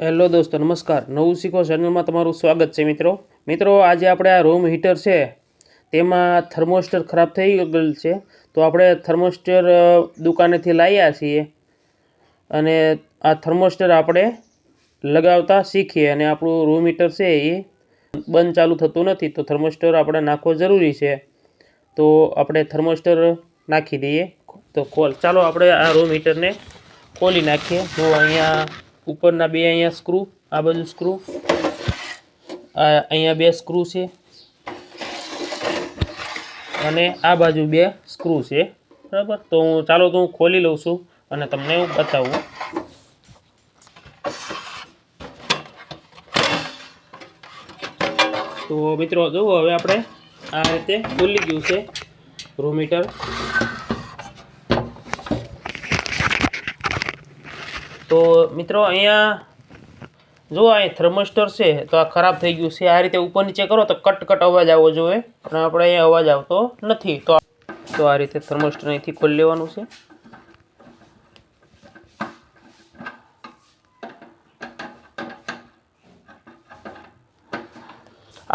Hello દોસ્તો, નમસ્કાર. નવું શીખો ચેનલમાં તમારું સ્વાગત છે મિત્રો. મિત્રો, આજે આપણે આ રૂમ હીટર છે, તેમાં થર્મોસ્ટર ખરાબ થઈ ગયેલ છે. તો આપણે થર્મોસ્ટર દુકાનેથી લાવ્યા છીએ અને આ થર્મોસ્ટર આપણે લગાવતા શીખીએ અને આપણું રૂમ હીટર છે એ બંધ ચાલુ થતું નથી. તો થર્મોસ્ટર આપણે નાખવો જરૂરી છે. તો આપણે થર્મોસ્ટર નાખી દઈએ. તો ખોલ. ચાલો આપણે આ રૂમ હીટરને ખોલી નાખીએ. જો અહીંયા ઉપરના બે અહીંયા સ્ક્રૂ આ બાજુ સ્ક્રૂ આ અહીંયા બે સ્ક્રૂ છે. અને આ બાજુ બે સ્ક્રૂ છે. બરાબર? તો હું, ચાલો તો હું ખોલી લઉં છું અને તમને હું બતાવું. તો મિત્રો, જુઓ હવે આપણે આ રીતે ખુલી ગયું છે. રૂમ તો મિત્રો અહીંયા જો આ થર્મોસ્ટર છે, તો આ ખરાબ થઈ ગયું છે. આ રીતે ઉપર નીચે કરો તો કટ કટ અવાજ આવવો જોઈએ. પણ આપણે અહીંયા અવાજ આવતો નથી. તો તો આ રીતે થર્મોસ્ટર અહીંથી ખોલી લેવાનું છે.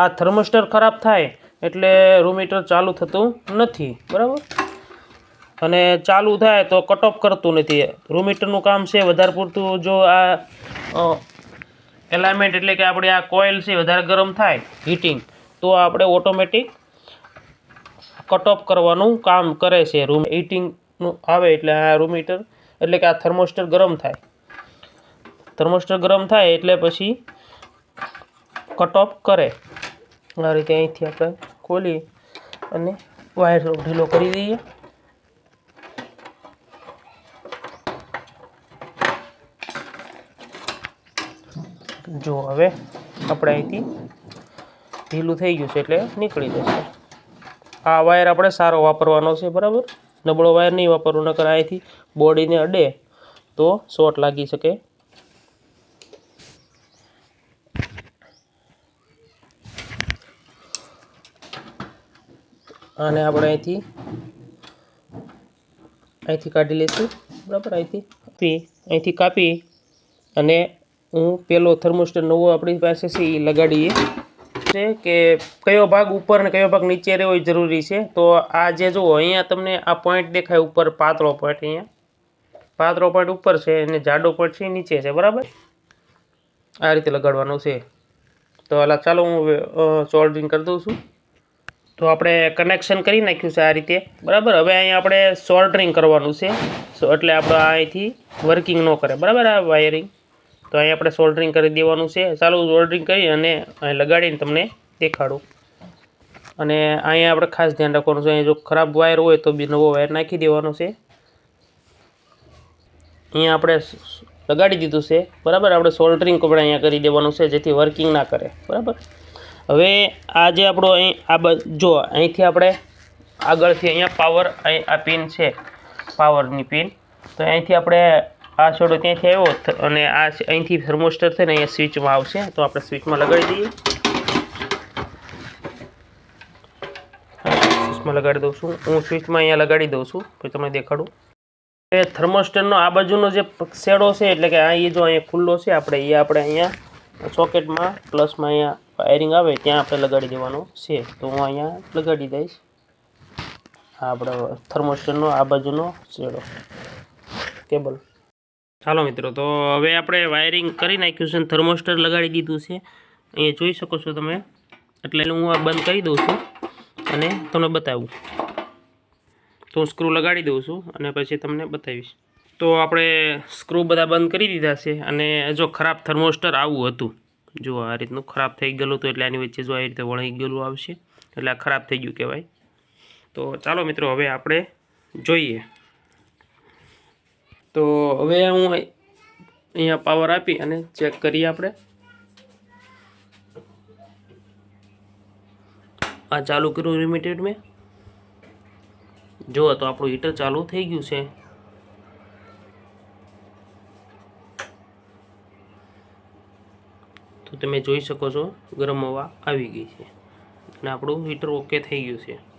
આ થર્મોસ્ટર ખરાબ થાય એટલે રૂમ હીટર ચાલુ થતું નથી. બરાબર? અને ચાલુ થાય તો કટ ઓફ કરતું નથી. રૂમ હીટરનું કામ છે, વધારે પૂરતું જો આ એલાઇમેન્ટ એટલે કે આપણે આ કોઇલ છે વધારે ગરમ થાય હીટિંગ તો આપણે ઓટોમેટિક કટ ઓફ કરવાનું કામ કરે છે. રૂમ હીટિંગનું આવે એટલે આ રૂમ હીટર એટલે કે આ થર્મોસ્ટર ગરમ થાય. થર્મોસ્ટર ગરમ થાય એટલે પછી કટ ઓફ કરે. આ રીતે અહીંથી આપણે ખોલી અને વાયર ઢીલો કરી દઈએ. જો હવે આપણે અહીંથી ઢીલું થઈ ગયું છે એટલે નીકળી જશે. આ વાયર આપણે સારો વાપરવાનો છે, બરાબર? નબળો વાયર નહીં વાપરવો, નકર અહીંથી બોડીને અડે તો શોર્ટ લાગી શકે. આને આપણે અહીંથી અહીંથી કાઢી લઈશું, બરાબર? અહીંથી અહીંથી કાપી અને હું પેલો થર્મોસ્ટેટ નવો આપણી પાસે છે એ લગાડીએ. છે કે કયો ભાગ ઉપર ને કયો ભાગ નીચે રહેવો જરૂરી છે. તો આ જે જુઓ, અહીંયા તમને આ પોઈન્ટ દેખાય ઉપર, પાતળો પોઈન્ટ અહીંયા. પાતળો પોઈન્ટ ઉપર છે અને જાડો પોઈન્ટ છે નીચે છે, બરાબર? આ રીતે લગાડવાનું છે. તો હાલા ચાલો હું સોલ્ડરિંગ કરી દઉં છું. તો આપણે કનેક્શન કરી નાખ્યું છે આ રીતે, બરાબર? હવે અહીંયા આપણે સોલ્ડરિંગ કરવાનું છે. એટલે આપણે અહીંથી વર્કિંગ ન કરે, બરાબર આ વાયરિંગ તો અહીં આપણે સોલ્ડરિંગ કરી દેવાનું છે. ચાલો સોલ્ડરિંગ કરી અને અહીં લગાડીને તમને દેખાડું. અને અહીંયા આપણે ખાસ ધ્યાન રાખવાનું છે અહીંયા જો ખરાબ વાયર હોય તો બી નવો વાયર નાખી દેવાનો છે. અહીંયા આપણે લગાડી દીધું છે. બરાબર? આપણે સોલ્ડરિંગ કપડા અહીંયા કરી દેવાનું છે, જેથી વર્કિંગ ના કરે. બરાબર? હવે આ જે આપણો અહીં, આ જો, અહીંથી આપણે આગળથી અહીંયા પાવર અહીં આ પિન છે પાવરની પિન તો અહીંથી આપણે આ છોડો ત્યાંથી આવ્યો અને આ અહીંથી થર્મોસ્ટર ને અહીંયા સ્વિચમાં આવશે. તો આપણે સ્વિચમાં લગાડી દઈએ. સ્વિચમાં લગાડી દઉં છું. હું સ્વિચમાં અહીંયા લગાડી દઉં છું. પછી તમને દેખાડું. એ થર્મોસ્ટરનો આ બાજુનો જે શેડો છે, એટલે કે આ એ જો અહીંયા ખુલ્લો છે, આપણે એ આપણે અહીંયા સોકેટમાં પ્લસમાં અહીંયા વાયરિંગ આવે, ત્યાં આપણે લગાડી દેવાનું છે. તો હું અહીંયા લગાડી દઈશ. આ આપણે થર્મોસ્ટરનો આ બાજુનો શેડો. કેબલ. ચાલો મિત્રો, તો હવે આપણે વાયરિંગ કરી નાખ્યું છે થર્મોસ્ટર લગાડી દીધું છે. અહીંયા જોઈ શકો છો તમે. એટલે હું આ બંધ કરી દઉં છું અને તમને બતાવું. તો હું સ્ક્રૂ લગાડી દઉં છું અને પછી તમને બતાવીશ. તો આપણે સ્ક્રૂ બધા બંધ કરી દીધા છે અને જો ખરાબ થર્મોસ્ટર આવું હતું, જો આ રીતનું ખરાબ થઈ ગયેલું હતું, એટલે આની વચ્ચે જો આ રીતે વળી ગયેલું આવશે, એટલે આ ખરાબ થઈ ગયું કહેવાય. તો ચાલો મિત્રો, હવે આપણે જોઈએ. તો હવે હું અહીંયા પાવર આપી અને ચેક કરીએ આપણે. આ ચાલુ કર્યું લિમિટેડ મેં. જો તો આપણું હીટર ચાલુ થઈ ગયું છે. તો તમે જોઈ શકો છો ગરમ હવા આવી ગઈ છે. અને આપણું હીટર ઓકે થઈ ગયું છે.